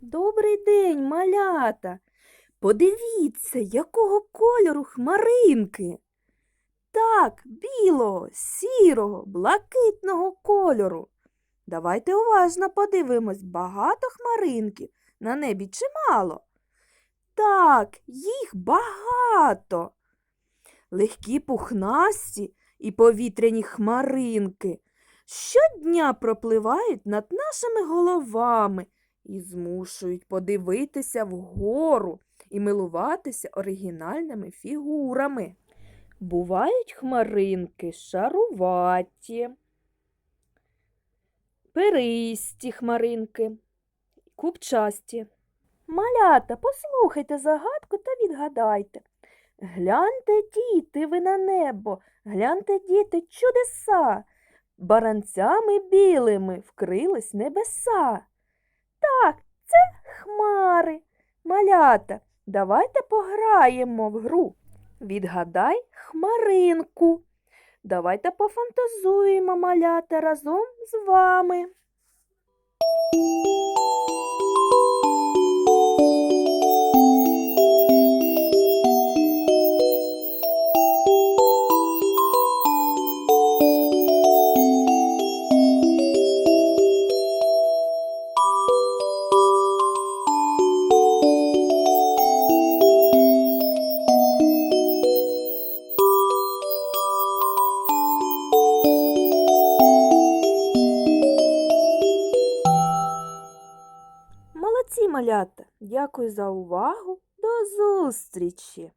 Добрий день, малята. Подивіться, якого кольору хмаринки. Так, білого, сірого, блакитного кольору. Давайте уважно подивимось, багато хмаринків на небі чи мало? Так, їх багато. Легкі пухнасті і повітряні хмаринки щодня пропливають над нашими головами і змушують подивитися вгору і милуватися оригінальними фігурами. Бувають хмаринки шаруваті, перисті хмаринки, купчасті. Малята, послухайте загадку та відгадайте. Гляньте, діти, ви на небо, гляньте, діти, чудеса. Баранцями білими вкрились небеса. Так, це хмари. Малята, давайте пограємо в гру. Відгадай хмаринку. Давайте пофантазуємо малята разом з вами. Молодці, малята! Дякую за увагу. До зустрічі!